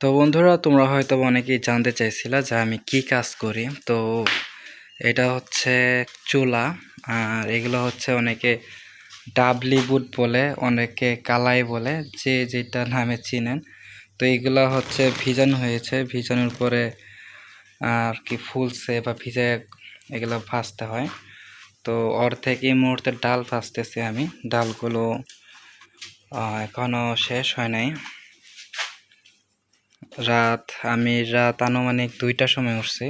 তো বন্ধুরা, তোমরা হয়তো অনেকেই জানতে চাইছিলা যে আমি কি কাজ করি। তো এটা হচ্ছে চুলা, আর এগুলো হচ্ছে অনেকে ডাবলি বুট বলে, অনেকে কালাই বলে, যে যেটা নামে চিনেন। তো এইগুলো হচ্ছে ভিজানো হয়েছে। ভিজানোর পরে আর কি ফুলছে বা ভিজে এগুলো ভাজতে হয়। তো অর্ধেক এই মুহূর্তে ডাল ভাজতেছি আমি। ডালগুলো এখনও শেষ হয় নাই। রাত, আমি রাত আনুমানিক দুইটার সময় উঠছি।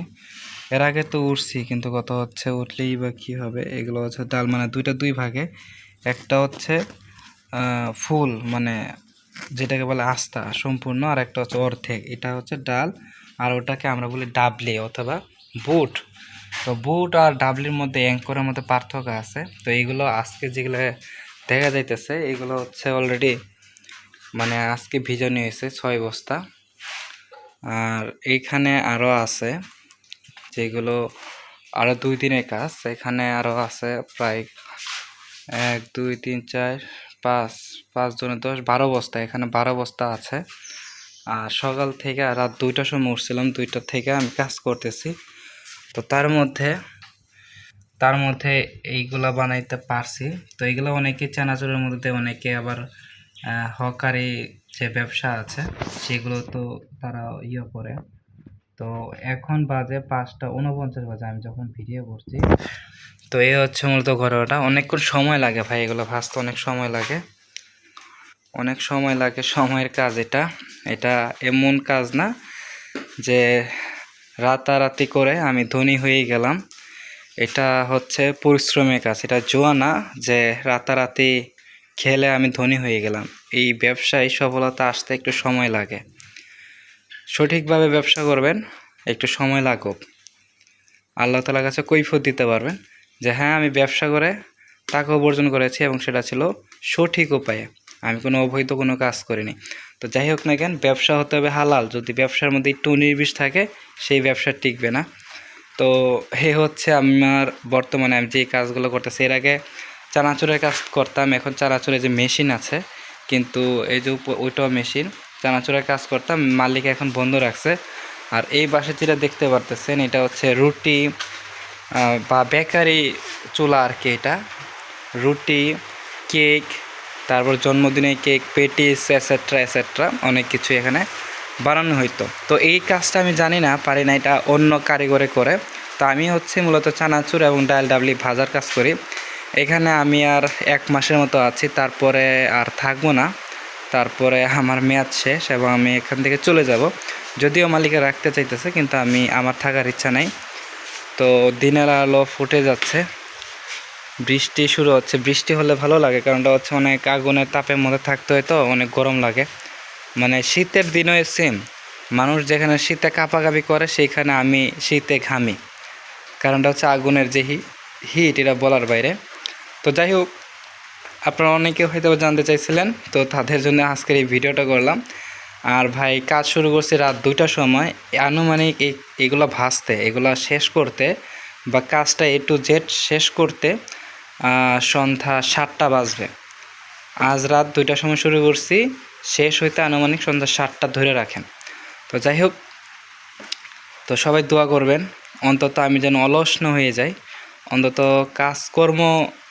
এর আগে তো উঠছি, কিন্তু কত হচ্ছে উঠলেই বা কী হবে? এগুলো হচ্ছে ডাল মানে দুইটা দুই ভাগে। একটা হচ্ছে ফুল মানে যেটাকে বলে আস্থা সম্পূর্ণ, আর একটা হচ্ছে অর্ধেক। এটা হচ্ছে ডাল, আর ওটাকে আমরা বলি ডাবলি অথবা বুট। তো বুট আর ডাবলির মধ্যে অ্যাঙ্করের মধ্যে পার্থক্য আছে। তো এইগুলো আজকে যেগুলো দেখা যাইতেছে, এগুলো হচ্ছে অলরেডি মানে আজকে ভিজানো হয়েছে ছয় বস্তা। আর এইখানে আরও আছে যেগুলো আরও দুই দিনের কাজ। এখানে আরও আছে প্রায় এক, দুই, তিন, চার, পাঁচ পাঁচ জনের দশ, বারো বস্তা। এখানে বারো বস্তা আছে। আর সকাল থেকে রাত দুইটার সময় উঠছিলাম দুইটার থেকে আমি কাজ করতেছি। তো তার মধ্যে তার মধ্যে এইগুলা বানাইতে পারছি। তো এইগুলো অনেকে চানাচুরের মধ্যে অনেকে আবার হকারি যে ব্যবসা আছে, সেগুলো তো তারা ইয়ে করে। তো এখন বাজে পাঁচটা উনপঞ্চাশ বাজে, আমি যখন ভিডিও করছি। তো এই হচ্ছে মূলত ঘরোয়াটা অনেকক্ষণ সময় লাগে ভাই, এগুলো ভাজতে অনেক সময় লাগে। অনেক সময় লাগে সময়ের কাজ এটা। এটা এমন কাজ না যে রাতারাতি করে আমি ধনী হয়ে গেলাম। এটা হচ্ছে পরিশ্রমের কাজ। এটা জোয়া না যে রাতারাতি খেলে আমি ধনী হয়ে গেলাম। এই ব্যবসায় সফলতা আসতে একটু সময় লাগে। সঠিকভাবে ব্যবসা করবেন, একটু সময় লাগুক। আল্লাহ তালার কাছে কৈফত দিতে পারবেন যে হ্যাঁ আমি ব্যবসা করে টাকা উপার্জন করেছি এবং সেটা ছিল সঠিক উপায়ে। আমি কোনো অবৈধ কোনো কাজ করিনি। তো যাই হোক না কেন, ব্যবসা হতে হবে হালাল। যদি ব্যবসার মধ্যে একটু নির্বিষ থাকে, সেই ব্যবসা টিকবে না। তো হে হচ্ছে আমার বর্তমানে আমি যে কাজগুলো করতেছি। এর আগে চানাচুরের কাজ করতাম, এখন চানাচুরের যে মেশিন আছে, কিন্তু এই যে ওইটাও মেশিন, চানাচুরের কাজ করতাম, মালিক এখন বন্ধ রাখছে। আর এই বাসে যেটা দেখতে পারতেছেন, এটা হচ্ছে রুটি বা বেকারি চুলা আর কি এটা। রুটি, কেক, তারপর জন্মদিনের কেক, পেটিস এসেট্রা এসেট্রা অনেক কিছু এখানে বানানো হইতো। তো এই কাজটা আমি জানি না, পারি না এটা অন্য কারিগরে করে। তো আমি হচ্ছে মূলত চানাচুর এবং ডাল ডাবলি ভাজার কাজ করি। এখানে আমি আর এক মাসের মতো আছি, তারপরে আর থাকব না। তারপরে আমার মেয়াদ শেষ এবং আমি এখান থেকে চলে যাব। যদিও মালিকা রাখতে চাইতেছে, কিন্তু আমি, আমার থাকার ইচ্ছা নাই। তো দিনের আলো ফুটে যাচ্ছে। বৃষ্টি শুরু হচ্ছে। বৃষ্টি হলে ভালো লাগে, কারণটা হচ্ছে অনেক আগুনের তাপের মধ্যে থাকতে হয় তো, অনেক গরম লাগে। মানে শীতের দিনও সেম মানুষ যেখানে শীতে কাঁপাকাঁপি করে, সেইখানে আমি শীতে ঘামি। কারণটা হচ্ছে আগুনের যে হিট এটা বলার বাইরে। তো যাই হোক, আপনারা অনেকে হয়তো জানতে চাইছিলেন, তো তাদের জন্য আজকের এই ভিডিওটা করলাম। আর ভাই, কাজ শুরু করছি রাত দুইটার সময়। আনুমানিক এগুলো ভাসতে, এগুলো শেষ করতে বা কাজটা এ টু জেড শেষ করতে সন্ধ্যা সাতটা বাজবে। আজ রাত দুইটার সময় শুরু করছি, শেষ হইতে আনুমানিক সন্ধ্যা সাতটা ধরে রাখেন। তো যাই হোক, তো সবাই দোয়া করবেন, অন্তত আমি যেন অলস না হয়ে যাই। অন্তত কাজকর্ম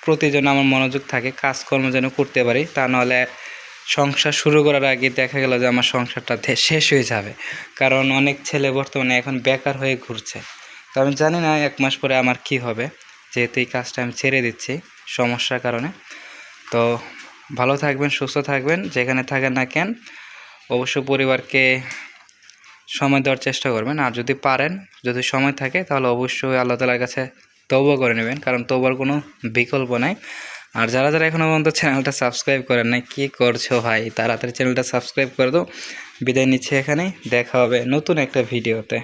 প্রতি যেন আমার মনোযোগ থাকে, কাজকর্ম যেন করতে পারি, তা নাহলে সংসার শুরু করার আগে দেখা গেল যে আমার সংসারটা শেষ হয়ে যাবে। কারণ অনেক ছেলে বর্তমানে এখন বেকার হয়ে ঘুরছে। তো আমি জানি না এক মাস পরে আমার কি হবে, যেহেতু এই কাজটা আমি ছেড়ে দিচ্ছি সমস্যার কারণে। তো ভালো থাকবেন, সুস্থ থাকবেন, যেখানে থাকেন না কেন, অবশ্য পরিবারকে সময় দেওয়ার চেষ্টা করবেন। আর যদি পারেন, যদি সময় থাকে, তাহলে অবশ্যই আল্লাহ তালার কাছে তৌবা করে নেবেন, কারণ তৌবার কোনো বিকল্প নাই। আর যারা যারা এখনও পর্যন্ত চ্যানেলটা সাবস্ক্রাইব করেন না কী করছ ভাই? তাড়াতাড়ি চ্যানেলটা সাবস্ক্রাইব করে দো বিদায় নিচ্ছে এখানে দেখা হবে নতুন একটা ভিডিওতে।